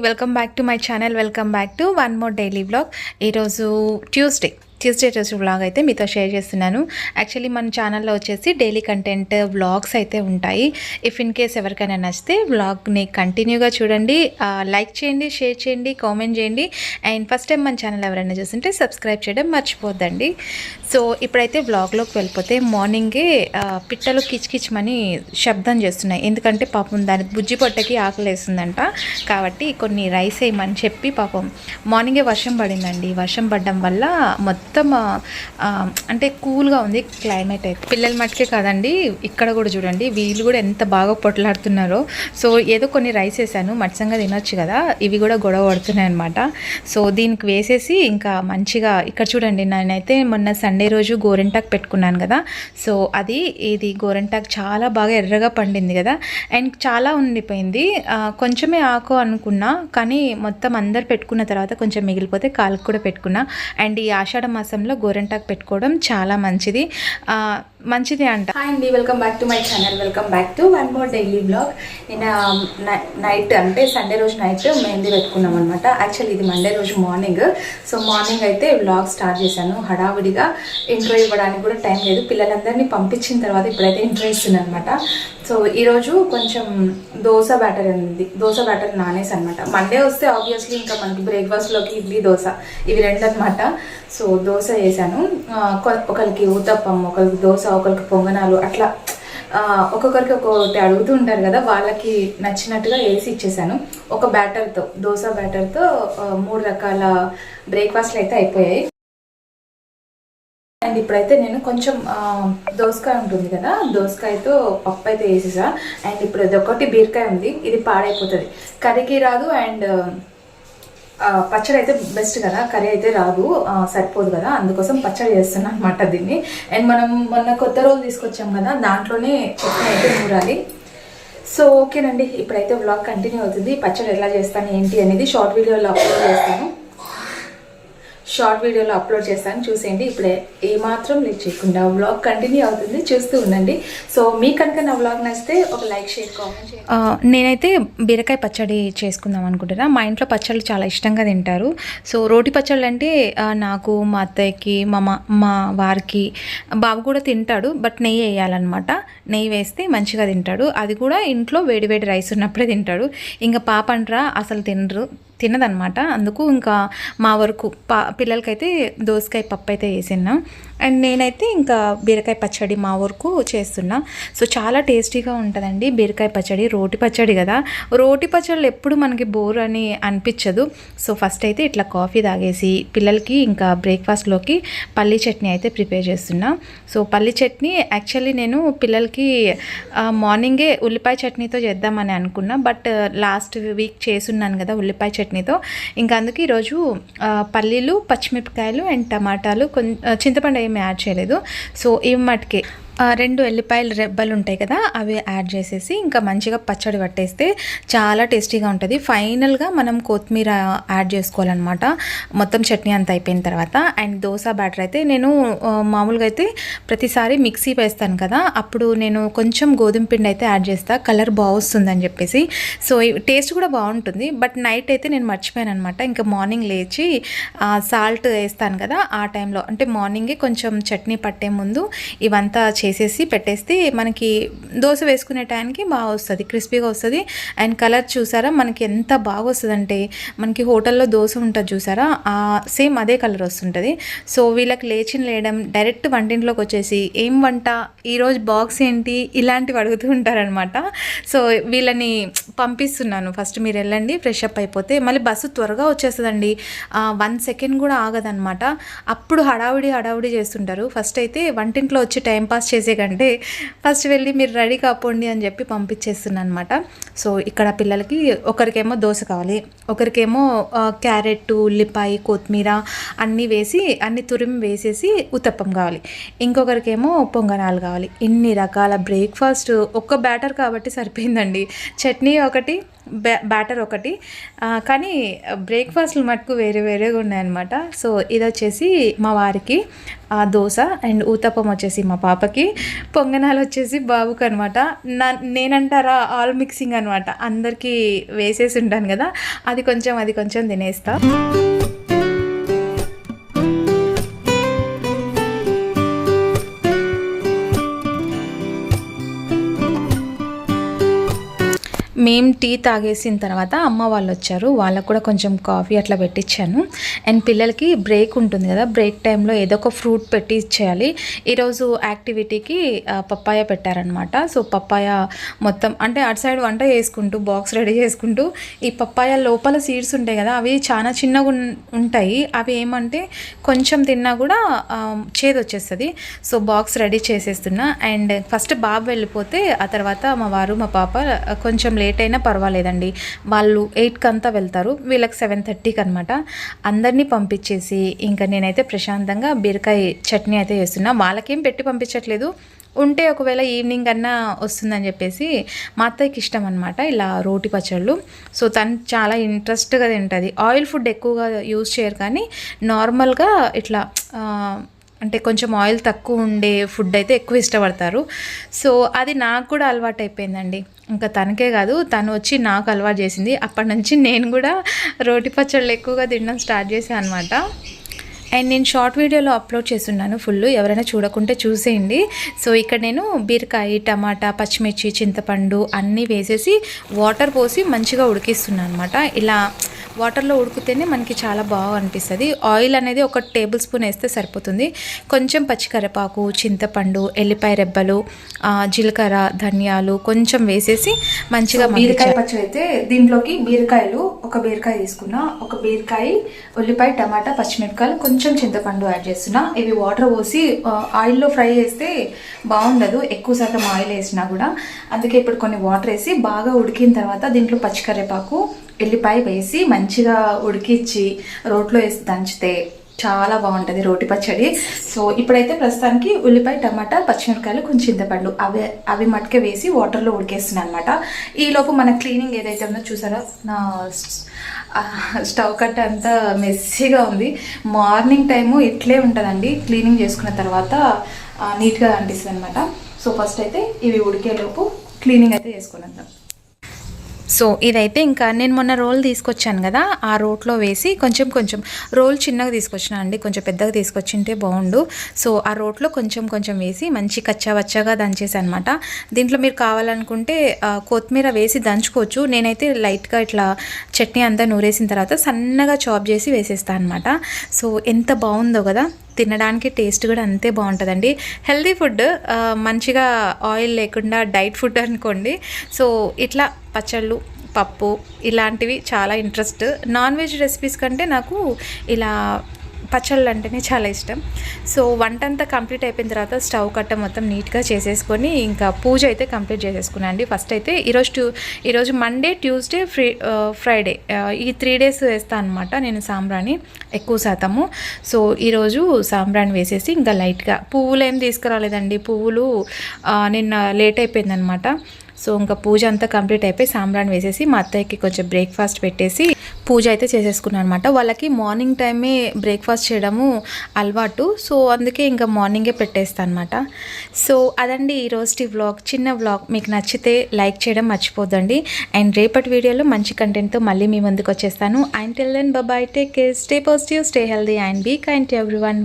Welcome back to my channel welcome back to one more daily blog ఈరోజు Tuesday Tuesday రోజు vlog అయితే మీతో share చేస్తున్నాను. Actually మన ఛానల్లో వచ్చేసి డైలీ కంటెంట్ వ్లాగ్స్ అయితే ఉంటాయి. ఇఫ్ ఇన్ కేస్ ఎవరికైనా నచ్చితే వ్లాగ్ని కంటిన్యూగా చూడండి. లైక్ చేయండి షేర్ చేయండి కామెంట్ చేయండి. అండ్ ఫస్ట్ టైం మన ఛానల్ ఎవరైనా చూస్తుంటే సబ్స్క్రైబ్ చేయడం మర్చిపోద్దండి. సో ఇప్పుడైతే వ్లాగ్లోకి వెళ్ళిపోతే మార్నింగే పిట్టలు కిచ్కిచ్మని శబ్దం చేస్తున్నాయి. ఎందుకంటే పాపం దాని బుజ్జి పొట్టకి ఆకలేస్తుందంట కాబట్టి కొన్ని రైస్ వేయమని చెప్పి పాపం మార్నింగే వర్షం పడిందండి. వర్షం పడడం వల్ల మొత్తం మొత్తం అంటే కూల్గా ఉంది క్లైమేట్ అయితే. పిల్లల మట్టికే కాదండి ఇక్కడ కూడా చూడండి వీళ్ళు కూడా ఎంత బాగా పొట్లాడుతున్నారో. సో ఏదో కొన్ని రైస్ వేసాను మత్సంగా తినొచ్చు కదా ఇవి కూడా గొడవ పడుతున్నాయి అనమాట సో దీనికి వేసేసి ఇంకా మంచిగా ఇక్కడ చూడండి నేనైతే మొన్న సండే రోజు గోరెంటాక్ పెట్టుకున్నాను కదా. సో అది ఇది గోరెంటాక్ చాలా బాగా ఎర్రగా పండింది కదా. అండ్ చాలా ఉండిపోయింది. కొంచెమే ఆకు అనుకున్నా కానీ మొత్తం అందరు పెట్టుకున్న తర్వాత కొంచెం మిగిలిపోతే కాలుకు కూడా పెట్టుకున్నా. అండ్ ఈ ఆషాఢ మాసంలో గోరెంటాక్ పెట్టుకోవడం చాలా మంచిది. మంచిది అంట. హాయ్ అండి welcome back to my channel welcome back to one more daily blog నేను నైట్ అంటే సండే రోజు నైట్ మెహందీ పెట్టుకున్నాం అనమాట యాక్చువల్లీ ఇది మండే రోజు మార్నింగ్ సో మార్నింగ్ అయితే వ్లాగ్ స్టార్ట్ చేశాను. హడావిడిగా ఇంట్రో ఇవ్వడానికి కూడా టైం లేదు. పిల్లలందరినీ పంపించిన తర్వాత ఇప్పుడైతే ఇంట్రో ఇస్తున్నాను అనమాట సో ఈరోజు కొంచెం దోశ బ్యాటర్ ఉంది. దోశ బ్యాటర్ నానేసి అనమాట మండే వస్తే ఆబ్వియస్లీ ఇంకా మనకి బ్రేక్ఫాస్ట్లోకి ఇడ్లీ దోశ ఇవి రెండు అనమాట సో దోశ వేసాను. ఒకరికి ఊతప్పం ఒకరికి దోశ ఒకరికి పొంగనాలు అట్లా ఒక్కొక్కరికి ఒక్కొక్కటి అడుగుతూ ఉంటారు కదా వాళ్ళకి నచ్చినట్టుగా వేసి ఇచ్చేసాను. ఒక బ్యాటర్తో దోశ బ్యాటర్తో మూడు రకాల బ్రేక్ఫాస్ట్లు అయితే అయిపోయాయి. అండ్ ఇప్పుడైతే నేను కొంచెం దోసకాయ ఉంటుంది కదా దోసకాయతో పప్పు అయితే వేసేసా. అండ్ ఇప్పుడు ఇది ఒకటి బీరకాయ ఉంది ఇది పాడైపోతుంది. కర్రీకి రాదు అండ్ పచ్చడి అయితే బెస్ట్ కదా కర్రీ అయితే రాదు సరిపోదు కదా అందుకోసం పచ్చడి చేస్తున్నాను అనమాట దీన్ని. అండ్ మనం మొన్న కొత్త రోజు తీసుకొచ్చాం కదా దాంట్లోనే చట్నీ అయితే నూరాలి సో ఓకేనండి ఇప్పుడైతే వ్లాగ్ కంటిన్యూ అవుతుంది. పచ్చడి ఎలా చేస్తాను ఏంటి అనేది షార్ట్ వీడియోలో అప్లోడ్ చేస్తాను. షార్ట్ వీడియోలో అప్లోడ్ చేస్తాను చూసేయండి. ఇప్పుడే ఏమాత్రం లేట్ చేయకుండా వ్లాగ్ కంటిన్యూ అవుతుంది చూస్తూ ఉండండి. సో మీ కనుక నా వ్లాగ్ నచ్చితే ఒక లైక్ షేర్ కామెంట్ నేనైతే బీరకాయ పచ్చడి చేసుకుందాం అనుకుంటున్నా. మా ఇంట్లో పచ్చళ్ళు చాలా ఇష్టంగా తింటారు. సో రోటి పచ్చళ్ళు అంటే నాకు మా అత్తయ్యకి మా మా మా వారికి బాబు కూడా తింటాడు బట్ నెయ్యి వేయాలన్నమాట. నెయ్యి వేస్తే మంచిగా తింటాడు. అది కూడా ఇంట్లో వేడివేడి రైస్ ఉన్నప్పుడే తింటాడు. ఇంకా పాప అంటారా అసలు తినరు. తినదనమాట. అందుకు ఇంకా మా వరకు పా పిల్లలకైతే దోసకాయ పప్పు అయితే వేసిన్నాం. అండ్ నేనైతే ఇంకా బీరకాయ పచ్చడి మా వరకు చేస్తున్నా. సో చాలా టేస్టీగా ఉంటుందండి బీరకాయ పచ్చడి రోటి పచ్చడి కదా. రోటి పచ్చళ్ళు ఎప్పుడు మనకి బోర్ అని అనిపించదు. సో ఫస్ట్ అయితే ఇట్లా కాఫీ తాగేసి పిల్లలకి ఇంకా బ్రేక్ఫాస్ట్లోకి పల్లీ చట్నీ అయితే ప్రిపేర్ చేస్తున్నా. సో పల్లి చట్నీ యాక్చువల్లీ నేను పిల్లలకి మార్నింగే ఉల్లిపాయ చట్నీతో చేద్దామని అనుకున్నా. బట్ లాస్ట్ వీక్ చేసున్నాను కదా ఉల్లిపాయ చట్నీతో. ఇంకా అందుకే ఈరోజు పల్లీలు పచ్చిమిరపకాయలు అండ్ టమాటాలు కొంచెం చింతపండు ఏమి యాడ్ చేయలేదు. సో ఇవి మటుకే? రెండు ఎల్లిపాయలు రెబ్బలు ఉంటాయి కదా అవి యాడ్ చేసేసి ఇంకా మంచిగా పచ్చడి పట్టేస్తే చాలా టేస్టీగా ఉంటుంది. ఫైనల్గా మనం కొత్తిమీర యాడ్ చేసుకోవాలన్నమాట. మొత్తం చట్నీ అంతా అయిపోయిన తర్వాత అండ్ దోశ బ్యాటర్ అయితే నేను మామూలుగా అయితే ప్రతిసారి మిక్సీ వేస్తాను కదా అప్పుడు నేను కొంచెం గోధుమ పిండి అయితే యాడ్ చేస్తా. కలర్ బాగొస్తుందని చెప్పేసి. సో టేస్ట్ కూడా బాగుంటుంది. బట్ నైట్ అయితే నేను మర్చిపోయాను అనమాట ఇంకా మార్నింగ్ లేచి సాల్ట్ వేస్తాను కదా ఆ టైంలో. అంటే మార్నింగే కొంచెం చట్నీ పట్టే ముందు ఇవంతా చే చేసేసి పెట్టేస్తే మనకి దోశ వేసుకునే టైంకి బాగా వస్తుంది క్రిస్పీగా వస్తుంది. అండ్ కలర్ చూసారా మనకి ఎంత బాగా వస్తుంది అంటే మనకి హోటల్లో దోశ ఉంటుంది చూసారా ఆ సేమ్ అదే కలర్ వస్తుంటుంది. సో వీళ్ళకి లేచిన లేయడం డైరెక్ట్ వంటింట్లోకి వచ్చేసి ఏం వంట ఈరోజు బాక్స్ ఏంటి ఇలాంటివి అడుగుతూ ఉంటారనమాట సో వీళ్ళని పంపిస్తున్నాను ఫస్ట్ మీరు వెళ్ళండి ఫ్రెష్ అప్ అయిపోతే. మళ్ళీ బస్సు త్వరగా వచ్చేస్తుందండి. వన్ సెకండ్ కూడా ఆగదనమాట అప్పుడు హడావుడి హడావుడి చేస్తుంటారు. ఫస్ట్ అయితే వంటింట్లో వచ్చి టైం పాస్ చేసి కంటే ఫస్ట్ వెళ్ళి మీరు రెడీ కాపోండి అని చెప్పి పంపించేస్తున్నాను అనమాట సో ఇక్కడ పిల్లలకి ఒకరికేమో దోశ కావాలి ఒకరికేమో క్యారెట్ ఉల్లిపాయ కొత్తిమీర అన్నీ వేసి అన్ని తురిమి వేసేసి ఉత్తప్పం కావాలి. ఇంకొకరికేమో పొంగనాలు కావాలి. ఇన్ని రకాల బ్రేక్ఫాస్ట్ ఒక్క బ్యాటర్ కాబట్టి సరిపోయిందండి. చట్నీ ఒకటి బ్యాటర్ ఒకటి. కానీ బ్రేక్ఫాస్ట్లు మటుకు వేరే వేరేగా ఉన్నాయన్నమాట. సో ఇది వచ్చేసి మా వారికి దోశ అండ్ ఊతప్పం వచ్చేసి మా పాపకి. పొంగనాలు వచ్చేసి బాబుకి అనమాట నా నేనంటారా ఆల్ మిక్సింగ్ అనమాట అందరికీ వేసేసి ఉంటాను కదా. అది కొంచెం అది కొంచెం తినేస్తాను మేము టీ తాగేసిన తర్వాత అమ్మ వాళ్ళు వచ్చారు వాళ్ళకు కూడా కొంచెం కాఫీ అట్లా పెట్టించాను అండ్ పిల్లలకి బ్రేక్ ఉంటుంది కదా బ్రేక్ టైంలో ఏదో ఒక ఫ్రూట్ పెట్టి ఇచ్చేయాలి ఈరోజు యాక్టివిటీకి పప్పాయ పెట్టారనమాట సో పప్పాయ మొత్తం అంటే అటు సైడ్ వంట చేసుకుంటూ బాక్స్ రెడీ చేసుకుంటూ ఈ పప్పాయ లోపల సీడ్స్ ఉంటాయి కదా అవి చాలా చిన్నగా ఉంటాయి. అవి ఏమంటే కొంచెం తిన్నా కూడా చేదు వచ్చేస్తుంది సో బాక్స్ రెడీ చేసేస్తున్నా. అండ్ ఫస్ట్ బాబు వెళ్ళిపోతే ఆ తర్వాత మా వారు మా పాప కొంచెం లేట్ లేట్ అయినా పర్వాలేదండి. వాళ్ళు ఎయిట్కి అంతా వెళ్తారు. వీళ్ళకి సెవెన్ థర్టీకి అనమాట అందరినీ పంపించేసి ఇంకా నేనైతే ప్రశాంతంగా బీరకాయ చట్నీ అయితే చేస్తున్నా. వాళ్ళకేం పెట్టి పంపించట్లేదు. ఉంటే ఒకవేళ ఈవినింగ్ అన్నా వస్తుందని చెప్పేసి మా అత్తయ్యకి ఇష్టం అనమాట ఇలా రోటి పచ్చళ్ళు. సో తను చాలా ఇంట్రెస్ట్గా తింటుంది. ఆయిల్ ఫుడ్ ఎక్కువగా యూజ్ చేయరు కానీ నార్మల్గా ఇట్లా అంటే కొంచెం ఆయిల్ తక్కువ ఉండే ఫుడ్ అయితే ఎక్కువ ఇష్టపడతారు. సో అది నాకు కూడా అలవాటు అయిపోయిందండి ఇంకా తనకే కాదు తను వచ్చి నాకు అలవాటు చేసింది. అప్పటి నుంచి నేను కూడా రోటి పచ్చళ్ళు ఎక్కువగా తినడం స్టార్ట్ చేశాను అనమాట అండ్ నేను షార్ట్ వీడియోలో అప్లోడ్ చేస్తున్నాను ఫుల్ ఎవరైనా చూడకుంటే చూసేయండి. సో ఇక్కడ నేను బీరకాయ టమాటా పచ్చిమిర్చి చింతపండు అన్నీ వేసేసి వాటర్ పోసి మంచిగా ఉడికిస్తున్నాను అనమాట ఇలా వాటర్లో ఉడికితేనే మనకి చాలా బాగా అనిపిస్తుంది. ఆయిల్ అనేది ఒక టేబుల్ స్పూన్ వేస్తే సరిపోతుంది. కొంచెం పచ్చికరివేపాకు చింతపండు ఎల్లిపాయ రెబ్బలు జీలకర్ర ధనియాలు కొంచెం వేసేసి మంచిగా బీరకాయ పచ్చడి అయితే దీంట్లోకి బీరకాయలు ఒక బీరకాయ తీసుకున్నా ఒక బీరకాయ ఉల్లిపాయ టమాటా పచ్చిమిరపకాయలు కొంచెం చింతపండు యాడ్ చేస్తున్నా. ఇవి వాటర్ పోసి ఆయిల్లో ఫ్రై చేస్తే బాగుండదు. ఎక్కువ శాతం ఆయిల్ వేసినా కూడా. అందుకే ఇప్పుడు కొన్ని వాటర్ వేసి బాగా ఉడికిన తర్వాత దీంట్లో పచ్చికరివేపాకు ఎల్లిపాయ వేసి మంచిగా ఉడికిచ్చి రోట్లో వేసి దంచితే చాలా బాగుంటుంది రోటి పచ్చడి. సో ఇప్పుడైతే ప్రస్తుతానికి ఉల్లిపాయ టమాటా పచ్చిమిరకాయలు కొంచెం చింతపండు అవి అవి మట్టుకే వేసి వాటర్లో ఉడికేస్తున్నాయి అనమాట ఈలోపు మన క్లీనింగ్ ఏదైతే ఉందో చూసారా? నా స్టవ్ కట్ట అంతా మెస్సీగా ఉంది. మార్నింగ్ టైము ఇట్లే ఉంటుందండి. క్లీనింగ్ చేసుకున్న తర్వాత నీట్గా అనిపిస్తుంది అనమాట సో ఫస్ట్ అయితే ఇవి ఉడికేలోపు క్లీనింగ్ అయితే చేసుకునేద్దాం. సో ఇదైతే ఇంకా నేను మొన్న రోల్ తీసుకొచ్చాను కదా ఆ రోట్లో వేసి కొంచెం కొంచెం రోల్ చిన్నగా తీసుకొచ్చిన అండి కొంచెం పెద్దగా తీసుకొచ్చింటే బాగుండు. సో ఆ రోట్లో కొంచెం కొంచెం వేసి మంచి కచ్చా వచ్చాగా దంచేసి అనమాట దీంట్లో మీరు కావాలనుకుంటే కొత్తిమీర వేసి దంచుకోవచ్చు. నేనైతే లైట్గా ఇట్లా చట్నీ అంతా నూరేసిన తర్వాత సన్నగా చాప్ చేసి వేసేస్తాను అనమాట సో ఎంత బాగుందో కదా. తినడానికి టేస్ట్ కూడా అంతే బాగుంటుందండి. హెల్తీ ఫుడ్ మంచిగా ఆయిల్ లేకుండా డైట్ ఫుడ్ అనుకోండి. సో ఇట్లా పచ్చళ్ళు పప్పు ఇలాంటివి చాలా ఇంట్రెస్ట్ నాన్ వెజ్ రెసిపీస్ కంటే నాకు ఇలా పచ్చళ్ళు అంటేనే చాలా ఇష్టం. సో వంట అంతా కంప్లీట్ అయిపోయిన తర్వాత స్టవ్ కట్ట మొత్తం నీట్గా చేసేసుకొని ఇంకా పూజ అయితే కంప్లీట్ చేసేసుకున్నాను అండి. ఫస్ట్ అయితే ఈరోజు ట్యూ ఈరోజు మండే ట్యూస్డే ఫ్రీ ఫ్రైడే. ఈ త్రీ డేస్ వేస్తాను అనమాట నేను సాంబ్రాణి ఎక్కువ శాతము. సో ఈరోజు సాంబ్రాణి వేసేసి ఇంకా లైట్గా పువ్వులు ఏం తీసుకురాలేదండి. పువ్వులు నిన్న లేట్ అయిపోయిందనమాట సో ఇంకా పూజ అంతా కంప్లీట్ అయిపోయి సాంబ్రాన్ని వేసేసి మా అత్తయ్యకి కొంచెం బ్రేక్ఫాస్ట్ పెట్టేసి పూజ అయితే చేసేసుకున్నాను అనమాట వాళ్ళకి మార్నింగ్ టైమే బ్రేక్ఫాస్ట్ చేయడము అలవాటు. సో అందుకే ఇంకా మార్నింగే పెట్టేస్తాను అనమాట సో అదండి ఈ రోజు వ్లాగ్. చిన్న వ్లాగ్. మీకు నచ్చితే లైక్ చేయడం మర్చిపోద్దండి. అండ్ రేపటి వీడియోలో మంచి కంటెంట్తో మళ్ళీ మీ ముందుకు వచ్చేస్తాను. And till then bye take care stay positive stay healthy and be kind everyone